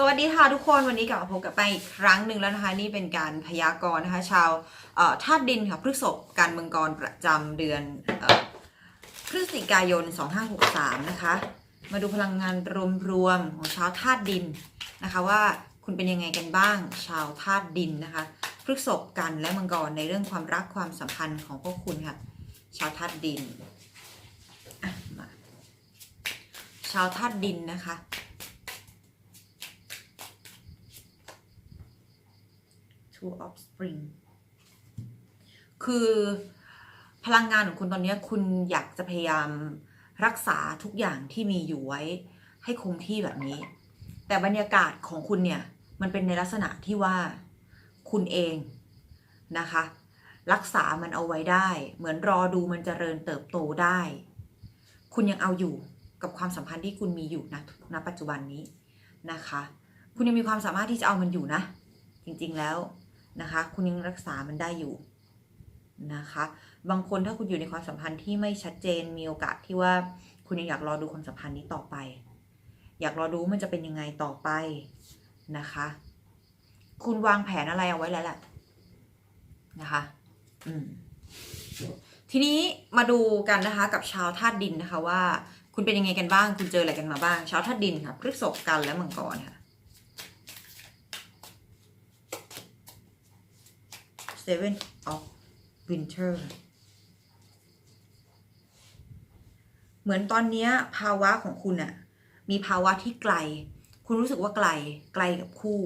สวัสดีค่ะทุกคนวันนี้กลับมาพบกับไปอีกครั้งหนึ่งแล้วนะคะนี่เป็นการพยากรณ์นะคะชาวธาตุดินค่ะพฤษภการเมืองกรประจำเดือนอพฤศจิกายน 2563 นะคะ มาดูพลังงานรวมๆของชาวธาตุดินนะคะว่าคุณเป็นยังไงกันบ้างชาวธาตุดินนะคะพฤษภกันและมังกรในเรื่องความรักความสัมพันธ์ของพวกคุณค่ะชาวธาตุดินมาชาวธาตุดินนะคะ two of spring คือพลังงานของคุณตอนนี้คุณอยากจะพยายามรักษาทุกอย่างที่มีอยู่ไว้ ให้คงที่แบบนี้ แต่บรรยากาศของคุณเนี่ย มันเป็นในลักษณะที่ว่าคุณเองนะคะ รักษามันเอาไว้ได้ เหมือนรอดูมันจเจริญเติบโตได้ คุณยังเอาอยู่กับความสัมพันธ์ที่คุณมีอยู่นะณปัจจุบันนี้นะคะ คุณยังมีความสามารถที่จะเอามันอยู่นะ จริงๆแล้ว นะคะ คุณยังรักษามันได้อยู่นะคะ บางคนถ้าคุณอยู่ในความสัมพันธ์ที่ไม่ชัดเจนมีโอกาสที่ว่าคุณยังอยากรอดูความสัมพันธ์นี้ต่อไป อยากรอดูมันจะเป็นยังไงต่อไปนะคะ คุณวางแผนอะไรเอาไว้แล้วแหละนะคะ อืมทีนี้มาดูกันนะคะกับชาวธาตุดินนะคะว่า คุณเป็นยังไงกันบ้าง คุณเจออะไรกันมาบ้าง ชาวธาตุดินค่ะพฤษภกันและมังกรค่ะ Seven of Winter เหมือนตอนนี้ภาวะของคุณอะมีภาวะที่ไกล คุณรู้สึกว่าไกล ไกลกับคู่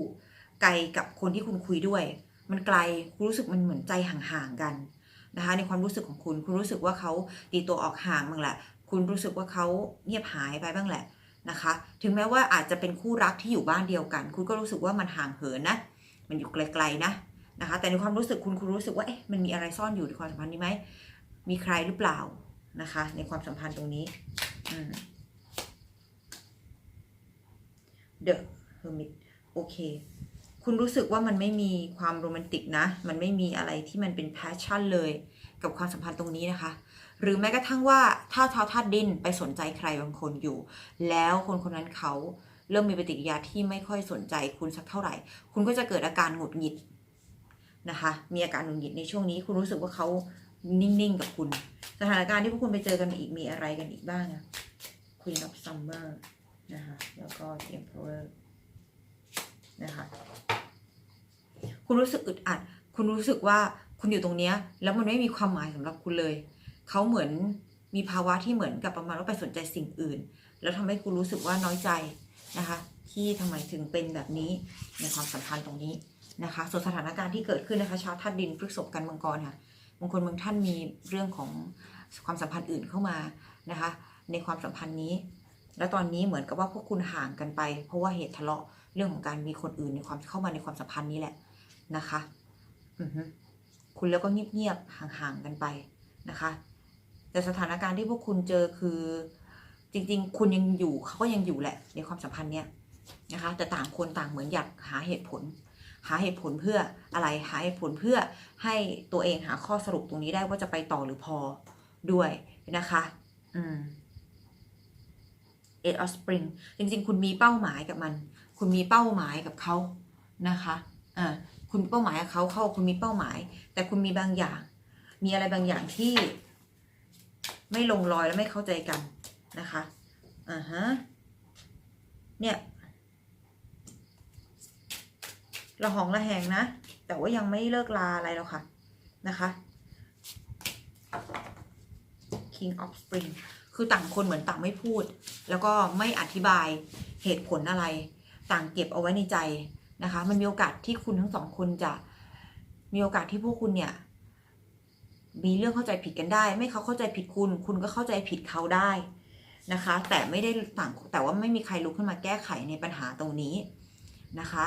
ไกลกับคนที่คุณคุยด้วย มันไกล คุณรู้สึกมันเหมือนใจห่างๆกันนะคะในความรู้สึกของคุณ คุณรู้สึกว่าเขาตีตัวออกห่างบ้างแหละ คุณรู้สึกว่าเขาเงียบหายไปบ้างแหละนะคะ ถึงแม้ว่าอาจจะเป็นคู่รักที่อยู่บ้านเดียวกัน คุณก็รู้สึกว่ามันห่างเหินนะ มันอยู่ไกลๆนะ นะคะแต่ในความรู้สึกคุณคุณรู้สึกว่าเอ๊ะมันมีอะไรซ่อนอยู่ในความสัมพันธ์นี้ไหมมีใครหรือเปล่านะคะ ในความสัมพันธ์ตรงนี้ The Hermit โอเค คุณรู้สึกว่ามันไม่มีความโรแมนติกนะ มันไม่มีอะไรที่มันเป็นแพชชั่นเลยกับความสัมพันธ์ตรงนี้นะคะ หรือแม้กระทั่งว่าถ้าเท้าธาตุดินไปสนใจใครบางคนอยู่ แล้วคนคนนั้นเขาเริ่มมีปฏิกิริยาที่ไม่ค่อยสนใจคุณสักเท่าไหร่ คุณก็จะเกิดอาการหงุดหงิด นะคะ มีอาการหงุดหงิดในช่วงนี้ คุณรู้สึกว่าเขานิ่ง ๆ กับคุณ สถานการณ์ที่พวกคุณไปเจอกันอีกมีอะไรกันอีกบ้างอะ Queen of Summer นะคะ แล้วก็ The Emperor นะคะ คุณรู้สึกอึดอัด คุณรู้สึกว่าคุณอยู่ตรงเนี้ย แล้วมันไม่มีความหมายสำหรับคุณเลย เขาเหมือนมีภาวะที่เหมือนกับประมาณว่าไปสนใจสิ่งอื่น แล้วทำให้คุณรู้สึกว่าน้อยใจนะคะ ที่ทำไมถึงเป็นแบบนี้ในความสัมพันธ์ตรงนี้ นะคะส่วนสถานการณ์ที่เกิดขึ้นนะคะชาวธาตุดินพฤกษภกันมังกรค่ะบางคนบางท่านมีเรื่องของความสัมพันธ์อื่นเข้ามานะคะ ในความสัมพันธ์นี้ แล้วตอนนี้เหมือนกับว่าพวกคุณห่างกันไป เพราะว่าเหตุทะเลาะเรื่องของการมีคนอื่นในความเข้ามาในความสัมพันธ์นี้แหละนะคะคุณแล้วก็เงียบๆห่างๆกันไปนะคะ แต่สถานการณ์ที่พวกคุณเจอคือ จริง ๆ คุณยังอยู่เขาก็ยังอยู่แหละ ในความสัมพันธ์เนี้ยนะคะ แต่ต่างคนต่างเหมือนอยากหาเหตุผล หาเหตุผลเพื่ออะไรหาเหตุผลเพื่อให้ตัวเองหาข้อสรุปตรงนี้ได้ว่าจะไปต่อหรือพอด้วยนะคะ อืม Eight of Spring จริง ๆ คุณมีเป้าหมายกับมัน คุณมีเป้าหมายกับเขานะคะอ่าคุณเป้าหมายกับเขาเขาคุณมีเป้าหมาย แต่คุณมีบางอย่าง มีอะไรบางอย่างที่ ไม่ลงรอยและไม่เข้าใจกันนะคะอ่าฮะเนี่ย ระหองระแหงนะ แต่ว่ายังไม่เลิกลาอะไรแล้วค่ะนะคะ King of Spring คือต่างคนเหมือนต่างไม่พูด แล้วก็ไม่อธิบายเหตุผลอะไร ต่างเก็บเอาไว้ในใจนะคะ มันมีโอกาสที่คุณทั้งสองคนจะมีโอกาสที่พวกคุณเนี่ย มีเรื่องเข้าใจผิดกันได้ ไม่เขาเข้าใจผิดคุณ คุณก็เข้าใจผิดเขาได้นะคะ แต่ไม่ได้ต่างแต่ว่าไม่มีใครลุกขึ้นมาแก้ไขในปัญหาตรงนี้นะคะ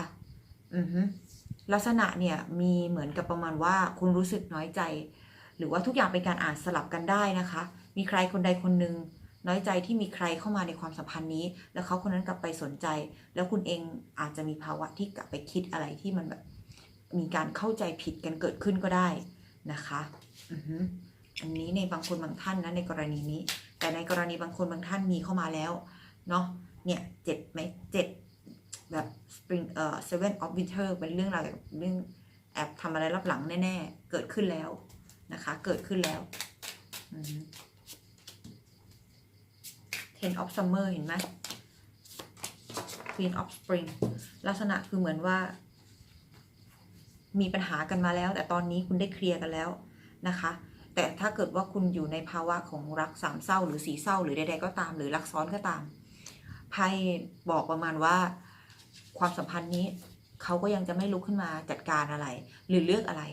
ลักษณะเนี่ยมีเหมือนกับประมาณว่าคุณรู้สึกน้อยใจ หรือว่าทุกอย่างเป็นการอ่านสลับกันได้นะคะ มีใครคนใดคนหนึ่งน้อยใจที่มีใครเข้ามาในความสัมพันธ์นี้ แล้วเขาคนนั้นกลับไปสนใจ แล้วคุณเองอาจจะมีภาวะที่กลับไปคิดอะไรที่มันแบบมีการเข้าใจผิดกันเกิดขึ้นก็ได้นะคะอันนี้ในบางคนบางท่านนะในกรณีนี้ แต่ในกรณีบางคนบางท่านมีเข้ามาแล้วเนาะเนี่ยเจ็ดไหมเจ็ด แบบ spring เอ่อ seven of winter เป็นเรื่องราวเกี่ยวกับเรื่องแอบทำอะไรรับหลังแน่ๆ เกิดขึ้นแล้วนะคะ เกิดขึ้นแล้ว ten of summer เห็นไหม queen of spring ลักษณะคือเหมือนว่า มีปัญหากันมาแล้ว แต่ตอนนี้คุณได้เคลียร์กันแล้วนะคะ แต่ถ้าเกิดว่าคุณอยู่ในภาวะของรักสามเศร้าหรือสีเศร้าหรือใดๆก็ตาม หรือรักซ้อนก็ตามไพ่บอกประมาณว่า ความสัมพันธ์นี้เขาก็ยังจะไม่ลุกขึ้นมาจัดการอะไร หรือเลือกอะไร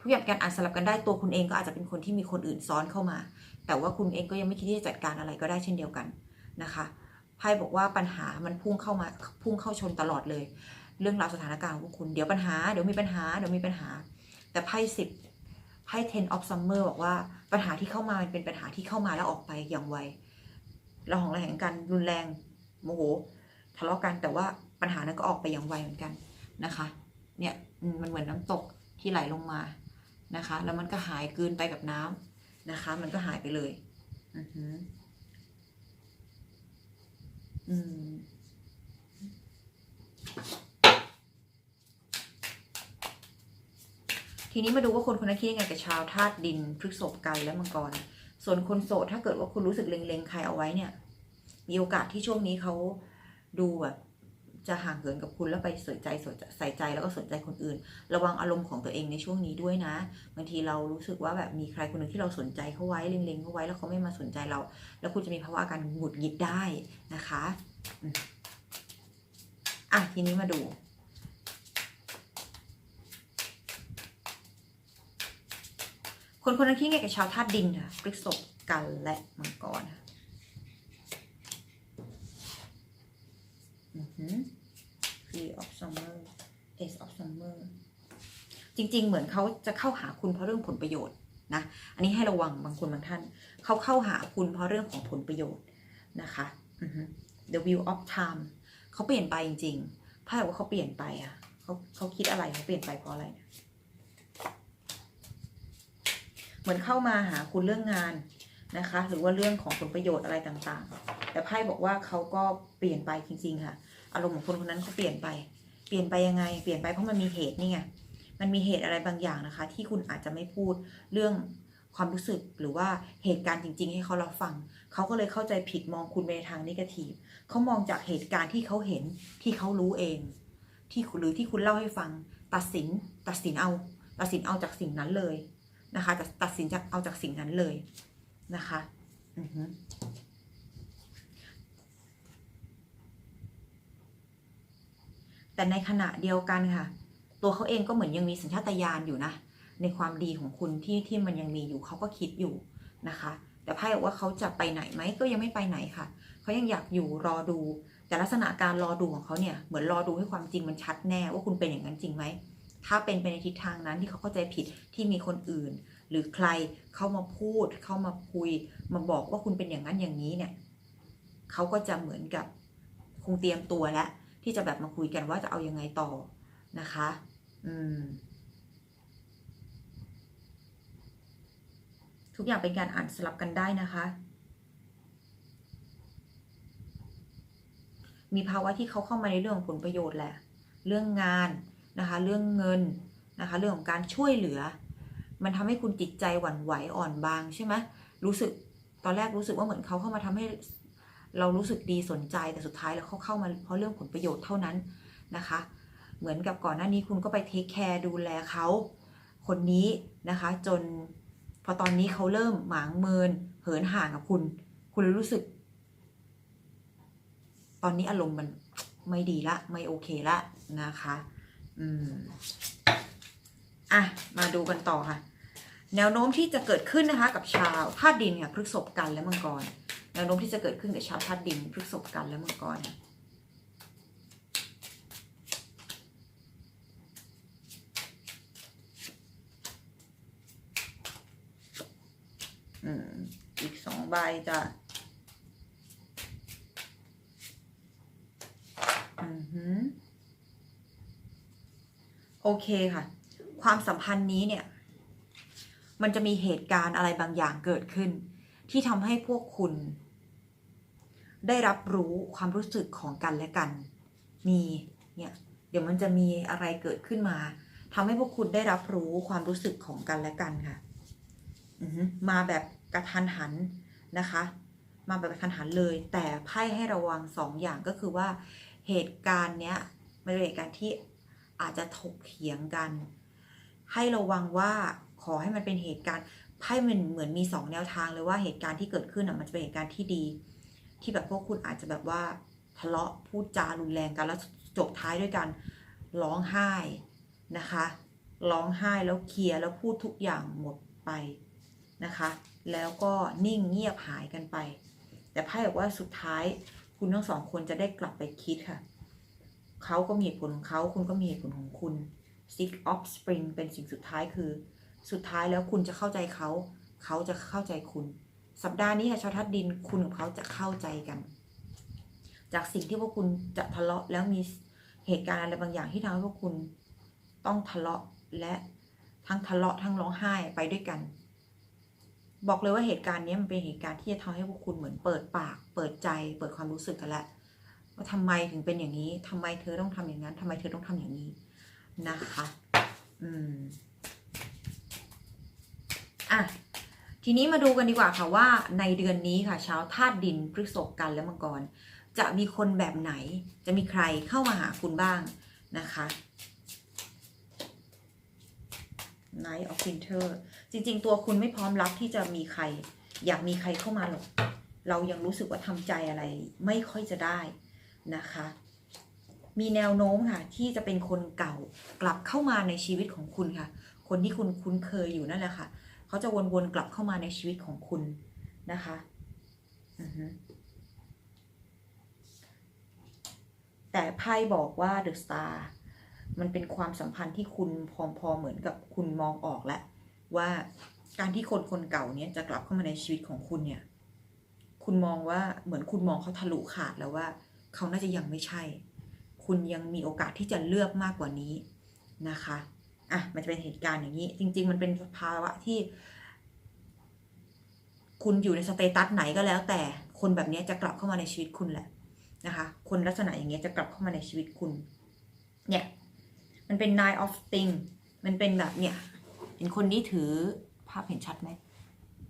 ทุกอย่างการอ่านสลับกันได้ตัวคุณเองก็อาจจะเป็นคนที่มีคนอื่นซ้อนเข้ามา แต่ว่าคุณเองก็ยังไม่คิดที่จะจัดการอะไรก็ได้เช่นเดียวกันนะคะไพ่บอกว่าปัญหามันพุ่งเข้ามาพุ่งเข้าชนตลอดเลย เรื่องราวสถานการณ์ของพวกคุณเดี๋ยวปัญหาเดี๋ยวมีปัญหาเดี๋ยวมีปัญหา แต่ไพ่สิบไพ่ ten of summer บอกว่าปัญหาที่เข้ามามันเป็นปัญหาที่เข้ามาแล้วออกไปอย่างไวเราของระแหงกันรุนแรงโมโหทะเลาะกันแต่ว่า ปัญหานั้นก็ออกไปอย่างไวเหมือนกันนะคะ เนี่ยมันเหมือนน้ำตกที่ไหลลงมานะคะ แล้วมันก็หายกืนไปกับน้ำนะคะ มันก็หายไปเลยอือหืออืมทีนี้มาดูว่าคนคนนั้นคิดยังไงกับชาวธาตุดินพฤษภกันและมังกร ส่วนคนโสดถ้าเกิดว่าคุณรู้สึกเล็งๆใครเอาไว้เนี่ย มีโอกาสที่ช่วงนี้เขาดูแบบ จะห่างเหินกับคุณแล้วไปสนใจใส่ใจแล้วก็สนใจคนอื่น ระวังอารมณ์ของตัวเองในช่วงนี้ด้วยนะบางทีเรารู้สึกว่าแบบมีใครคนหนึ่งที่เราสนใจเขาไว้เล็งๆเขาไว้แล้วเขาไม่มาสนใจเรา แล้วคุณจะมีภาวะการหงุดหงิดได้นะคะอะทีนี้มาดูคนคนนั้นคิดไงกับชาวธาตุดินค่ะพฤษภกันและมังกรค่ะอือหือ Three of Summer Ace of Summer จริง ๆ เหมือนเขาจะเข้าหาคุณเพราะเรื่องผลประโยชน์นะ อันนี้ให้ระวังบางคนบางท่าน เขาเข้าหาคุณเพราะเรื่องของผลประโยชน์นะคะ The Wheel of Time เขาเปลี่ยนไปจริงๆไพ่บอกว่าเขาเปลี่ยนไปอะเขาเขาคิดอะไรเขาเปลี่ยนไปเพราะอะไร เหมือนเข้ามาหาคุณเรื่องงานนะคะ หรือว่าเรื่องของผลประโยชน์อะไรต่างๆ แต่ไพ่บอกว่าเขาก็เปลี่ยนไปจริง ๆ ค่ะ อารมณ์ของคนคนนั้นเขาเปลี่ยนไป เปลี่ยนไปยังไง เปลี่ยนไปเพราะมันมีเหตุนี่ไง มันมีเหตุอะไรบางอย่างนะคะ ที่คุณอาจจะไม่พูดเรื่องความรู้สึกหรือว่าเหตุการณ์จริง ๆ ให้เขารับฟัง เขาก็เลยเข้าใจผิดมองคุณไปในทางนิเกทีฟเขามองจากเหตุการณ์ที่เขาเห็นที่เขารู้เอง ที่หรือที่คุณเล่าให้ฟัง ตัดสินตัดสินเอา ตัดสินเอาจากสิ่งนั้นเลยนะคะจะตัดสินจากเอาจากสิ่งนั้นเลยนะคะ อือฮึ แต่ในขณะเดียวกันค่ะ ตัวเขาเองก็เหมือนยังมีสัญชาตญาณอยู่นะ ในความดีของคุณที่ที่มันยังมีอยู่เขาก็คิดอยู่นะคะ แต่ไพ่บอกว่าเขาจะไปไหนไหมก็ยังไม่ไปไหนค่ะเขายังอยากอยู่รอดู แต่ลักษณะการรอดูของเขาเนี่ยเหมือนรอดูให้ความจริงมันชัดแน่ว่าคุณเป็นอย่างนั้นจริงไหมถ้าเป็นไปในทิศทางนั้นที่เขาเข้าใจผิดที่มีคนอื่น หรือใครเข้ามาพูด เข้ามาคุย มาบอกว่าคุณเป็นอย่างนั้นอย่างนี้เนี่ยเขาก็จะเหมือนกับคงเตรียมตัวแล้ว ที่จะแบบมาคุยกันว่าจะเอายังไงต่อนะคะ อืม ทุกอย่างเป็นการอ่านสลับกันได้นะคะ มีภาวะที่เขาเข้ามาในเรื่องของผลประโยชน์แหละ เรื่องงานนะคะ เรื่องเงินนะคะ เรื่องของการช่วยเหลือ มันทำให้คุณจิตใจหวั่นไหวอ่อนบางใช่ไหมรู้สึกตอนแรกรู้สึกว่าเหมือนเขาเข้ามาทำให้ เรารู้สึกดีสนใจแต่สุดท้ายแล้วเขาเข้ามาเพราะเรื่องผลประโยชน์เท่านั้นนะคะ เหมือนกับก่อนหน้านี้คุณก็ไปเทคแคร์ดูแลเขาคนนี้นะคะ จนพอตอนนี้เขาเริ่มหมางเมิน เหินห่างกับคุณ คุณรู้สึก ตอนนี้อารมณ์มันไม่ดีละ ไม่โอเคละนะคะ อืมอะ มาดูกันต่อค่ะ แนวโน้มที่จะเกิดขึ้นนะคะ กับชาวธาตุดินค่ะพฤกษภกันและมังกร แนวโน้มที่จะเกิดขึ้นกับชาวธาตุดินพฤกษภกันและมังกรค่ะอืมอีกสองใบจ้ะอือหือโอเคค่ะ ความสัมพันธ์นี้เนี่ย มันจะมีเหตุการณ์อะไรบางอย่างเกิดขึ้น ที่ทำให้พวกคุณ ได้รับรู้ความรู้สึกของกันและกัน มีเนี่ยเดี๋ยวมันจะมีอะไรเกิดขึ้นมาทำให้พวกคุณได้รับรู้ความรู้สึกของกันและกันค่ะมาแบบกระทันหันนะคะ มาแบบกระทันหันเลย แต่ไพ่ให้ระวังสองอย่างก็คือว่าเหตุการณ์เนี้ยมันเป็นเหตุการณ์ที่อาจจะถกเถียงกัน ให้ระวังว่าขอให้มันเป็นเหตุการณ์ไพ่มันเหมือนมีสองแนวทางเลยว่าเหตุการณ์ที่เกิดขึ้นอะมันจะเป็นเหตุการณ์ที่ดี ที่แบบพวกคุณอาจจะแบบว่าทะเลาะพูดจารุนแรงกันแล้วจบท้ายด้วยกันร้องไห้นะคะ ร้องไห้แล้วเคลียร์แล้วพูดทุกอย่างหมดไปนะคะ แล้วก็นิ่งเงียบหายกันไป แต่ไพ่บอกว่าสุดท้ายคุณทั้งสองคนจะได้กลับไปคิดค่ะ เขาก็มีเหตุผลของเขาคุณก็มีเหตุผลของคุณ Six of Spring เป็นสิ่งสุดท้ายคือ สุดท้ายแล้วคุณจะเข้าใจเขา เขาจะเข้าใจคุณ สัปดาห์นี้ค่ะชาวทัดดินคุณกับเขาจะเข้าใจกัน จากสิ่งที่พวกคุณจะทะเลาะแล้วมีเหตุการณ์อะไรบางอย่างที่ทำให้พวกคุณต้องทะเลาะและทั้งทะเลาะทั้งร้องไห้ไปด้วยกัน บอกเลยว่าเหตุการณ์นี้มันเป็นเหตุการณ์ที่จะทำให้พวกคุณเหมือนเปิดปาก เปิดใจ เปิดความรู้สึกกันแล้วว่าทำไมถึงเป็นอย่างนี้ทำไมเธอต้องทำอย่างนั้นทำไมเธอต้องทำอย่างนี้นะคะ อืม อะ ทีนี้มาดูกันดีกว่าค่ะว่าในเดือนนี้ค่ะชาวธาตุดินพฤษภกันและมังกร จะมีคนแบบไหน จะมีใครเข้ามาหาคุณบ้างนะคะ Knight of Winter จริง ๆ ตัวคุณไม่พร้อมรับที่จะมีใคร อยากมีใครเข้ามาหรอก เรายังรู้สึกว่าทำใจอะไร ไม่ค่อยจะได้นะคะ มีแนวโน้มค่ะ ที่จะเป็นคนเก่ากลับเข้ามาในชีวิตของคุณค่ะ คนที่คุณคุ้นเคยอยู่นั่นแหละค่ะ เขาจะวนๆกลับเข้ามาในชีวิตของคุณนะคะแต่ไพ่บอกว่า The Star มันเป็นความสัมพันธ์ที่คุณพอพอเหมือนกับคุณมองออกแล้วว่าการที่คนคนเก่าเนี้ยจะกลับเข้ามาในชีวิตของคุณเนี่ย คุณมองว่าเหมือนคุณมองเขาทะลุขาดแล้วว่า เขาน่าจะยังไม่ใช่ คุณยังมีโอกาสที่จะเลือกมากกว่านี้นะคะ อะมันจะเป็นเหตุการณ์อย่างนี้ จริง ๆ มันเป็นภาวะที่ คุณอยู่ในสเตตัสไหนก็แล้ว แต่คนแบบนี้จะกลับเข้ามาในชีวิตคุณแหละนะคะ คนลักษณะอย่างเงี้ยจะกลับเข้ามาในชีวิตคุณ เนี่ย มันเป็น nine of thing มันเป็นแบบเนี่ยเห็นคนนี้ถือภาพเห็นชัดไหม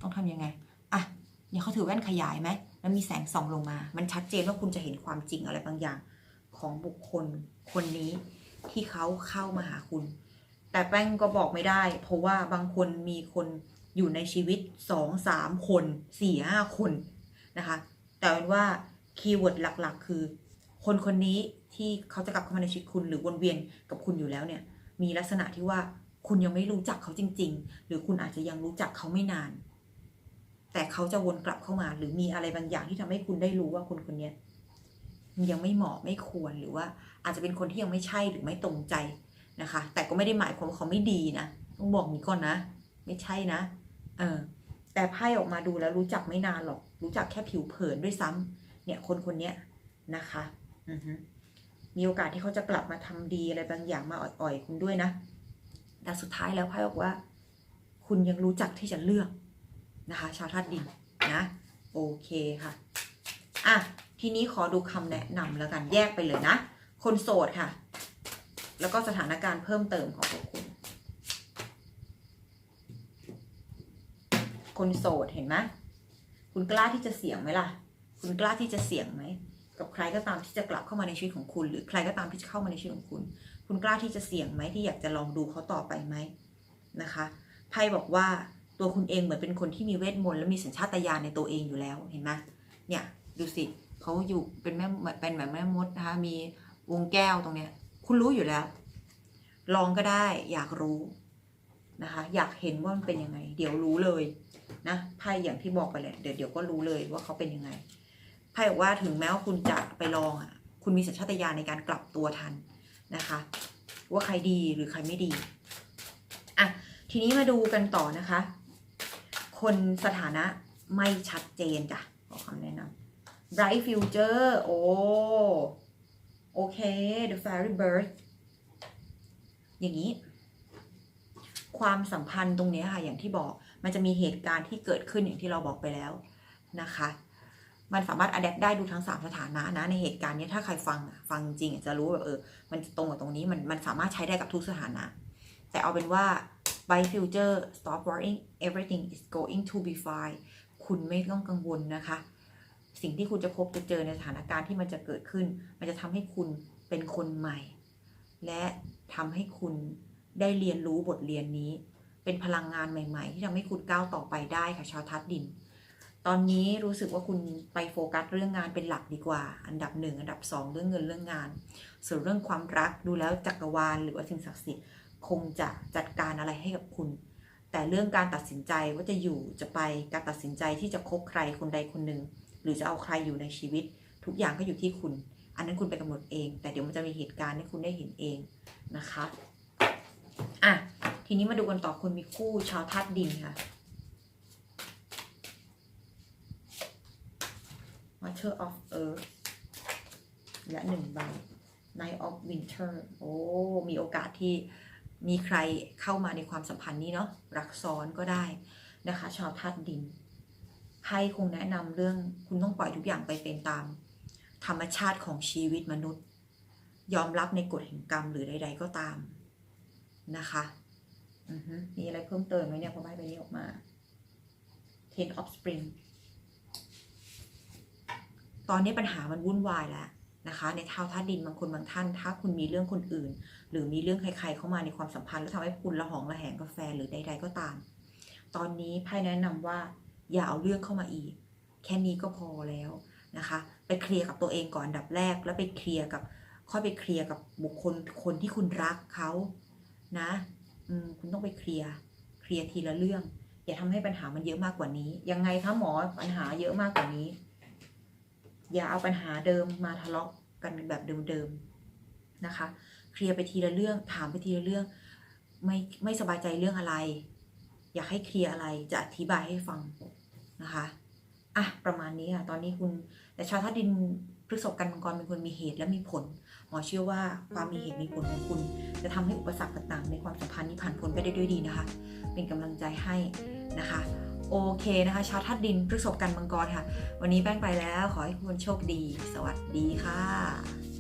ต้องทำยังไงอะเนี่ยเขาถือแว่นขยายไหมแล้วมีแสงส่องลงมา มันชัดเจนว่าคุณจะเห็นความจริงอะไรบางอย่าง ของบุคคลคนนี้ที่เขาเข้ามาหาคุณ แต่แป้งก็บอกไม่ได้ เพราะว่าบางคนมีคนอยู่ในชีวิตสองสามคนสี่ห้าคนนะคะ แต่เป็นว่าคีย์เวิร์ดหลักๆ คือ คนคนนี้ที่เขาจะกลับเข้ามาในชีวิตคุณหรือวนเวียนกับคุณอยู่แล้วเนี่ย มีลักษณะที่ว่าคุณยังไม่รู้จักเขาจริง ๆ หรือคุณอาจจะยังรู้จักเขาไม่นาน แต่เขาจะวนกลับเข้ามา หรือมีอะไรบางอย่างที่ทำให้คุณได้รู้ว่าคนคนนี้ยังไม่เหมาะไม่ควรหรือว่าอาจจะเป็นคนที่ยังไม่ใช่หรือไม่ตรงใจ นะคะ แต่ก็ไม่ได้หมายความว่าเขาไม่ดีนะต้องบอกนี้ก่อนนะ ไม่ใช่นะ เออ แต่ไพ่ออกมาดูแล้วรู้จักไม่นานหรอก รู้จักแค่ผิวเผินด้วยซ้ำเนี่ยคนคนนี้นะคะ อือฮึมีโอกาสที่เขาจะกลับมาทำดีอะไรบางอย่างมาอ่อยๆคุณด้วยนะ แต่สุดท้ายแล้วไพ่บอกว่า คุณยังรู้จักที่จะเลือกนะคะ ชาวธาตุดินนะ โอเคค่ะ อะ ทีนี้ขอดูคำแนะนำแล้วกันแยกไปเลยนะ คนโสดค่ะ แล้วก็สถานการณ์เพิ่มเติมของพวกคุณคนโสดเห็นไหมคุณกล้าที่จะเสี่ยงไหมล่ะ คุณกล้าที่จะเสี่ยงไหมกับใครก็ตามที่จะกลับเข้ามาในชีวิตของคุณ หรือใครก็ตามที่จะเข้ามาในชีวิตของคุณ คุณกล้าที่จะเสี่ยงไหมที่อยากจะลองดูเขาต่อไปไหมนะคะไพ่บอกว่าตัวคุณเองเหมือนเป็นคนที่มีเวทมนต์และมีสัญชาตญาณในตัวเองอยู่แล้วเห็นไหมเนี่ยดูสิเขาอยู่เป็นแม่เป็นแบบแม่มดนะคะมีวงแก้วตรงเนี้ย คุณรู้อยู่แล้ว ลองก็ได้ อยากรู้นะคะ อยากเห็นว่ามันเป็นยังไง เดี๋ยวรู้เลยนะไพ่อย่างที่บอกไปเลยเดี๋ยวเดี๋ยวก็รู้เลยว่าเขาเป็นยังไงไพ่บอกว่าถึงแม้ว่าคุณจะไปลองอะ คุณมีสัญชาตญาณในการกลับตัวทันนะคะ ว่าใครดีหรือใครไม่ดีอะทีนี้มาดูกันต่อนะคะ คนสถานะไม่ชัดเจนจ้ะขอคำแนะนำ bright future โอ้ โอเค the fairy bird อย่างนี้ ความสัมพันธ์ตรงนี้ค่ะ อย่างที่บอก มันจะมีเหตุการณ์ที่เกิดขึ้นอย่างที่เราบอกไปแล้วนะคะ มันสามารถอัดแอปได้ดูทั้งสามสถานะนะ ในเหตุการณ์นี้ถ้าใครฟังฟังจริงจะรู้แบบเออ มันตรงกับตรงนี้มันมันสามารถใช้ได้กับทุกสถานะ แต่เอาเป็นว่า by future stop worrying everything is going to be fine คุณไม่ต้องกังวลนะคะ สิ่งที่คุณจะพบจะเจอในสถานการณ์ที่มันจะเกิดขึ้น มันจะทำให้คุณเป็นคนใหม่ และทำให้คุณได้เรียนรู้บทเรียนนี้ เป็นพลังงานใหม่ ๆ ที่ทำให้คุณก้าวต่อไปได้ค่ะชาวทัดดิน ตอนนี้รู้สึกว่าคุณไปโฟกัสเรื่องงานเป็นหลักดีกว่า อันดับหนึ่งอันดับสองเรื่องเงินเรื่องงาน ส่วนเรื่องความรักดูแล้วจักรวาลหรือว่าสิ่งศักดิ์สิทธิ์คงจะจัดการอะไรให้กับคุณ แต่เรื่องการตัดสินใจว่าจะอยู่จะไปการตัดสินใจที่จะคบใครคนใดคนหนึ่ง หรือจะเอาใครอยู่ในชีวิต ทุกอย่างก็อยู่ที่คุณ อันนั้นคุณไปกำหนดเอง แต่เดี๋ยวมันจะมีเหตุการณ์ให้คุณได้เห็นเองนะคะอะทีนี้มาดูกันต่อคนมีคู่ชาวธาตุดินค่ะ Master of Earth และหนึ่งใบ Night of Winter โอ้ มีโอกาสที่มีใครเข้ามาในความสัมพันธ์นี้เนาะรักซ้อนก็ได้นะคะ ชาวธาตุดิน ไพ่คงแนะนำเรื่องคุณต้องปล่อยทุกอย่างไปเป็นตาม ธรรมชาติของชีวิตมนุษย์ ยอมรับในกฎแห่งกรรมหรือใด ๆ ก็ตามนะคะมีอะไรเพิ่มเติมไหมเนี่ยพอไพ่ใบนี้ออกมา Ten of Spring ตอนนี้ปัญหามันวุ่นวายแล้วนะคะ ในเท้าท่าดินบางคนบางท่าน ถ้าคุณมีเรื่องคนอื่น หรือมีเรื่องใครๆเข้ามาในความสัมพันธ์แล้วทำให้คุณระหองระแหงกาแฟหรือใด ๆ ก็ตาม ตอนนี้ไพ่แนะนำว่า อย่าเอาเรื่องเข้ามาอีก แค่นี้ก็พอแล้วนะคะ ไปเคลียร์กับตัวเองก่อนอันดับแรก แล้วไปเคลียร์กับค่อยไปเคลียร์กับบุคคลคนที่คุณรักเขานะคุณต้องไปเคลียร์เคลียร์ทีละเรื่อง อย่าทำให้ปัญหามันเยอะมากกว่านี้ ยังไงคะหมอปัญหาเยอะมากกว่านี้ อย่าเอาปัญหาเดิมมาทะเลาะกันแบบเดิมๆนะคะ เคลียร์ไปทีละเรื่องถามไปทีละเรื่อง ไม่ไม่สบายใจเรื่องอะไร อยากให้เคลียร์อะไรจะอธิบายให้ฟัง นะคะอะประมาณนี้ค่ะตอนนี้คุณแต่ชาวธาตุดินพฤษกันมังกรเป็นคนมีเหตุและมีผล หมอเชื่อว่าความมีเหตุมีผลของคุณ จะทำให้อุปสรรคต่างๆ ในความสัมพันธ์นี้ผ่านพ้นไปได้ด้วยดีนะคะ เป็นกำลังใจให้นะคะโอเคนะคะ ชาวธาตุดินพฤษกันมังกรค่ะ วันนี้แป้งไปแล้วขอให้คุณโชคดี สวัสดีค่ะ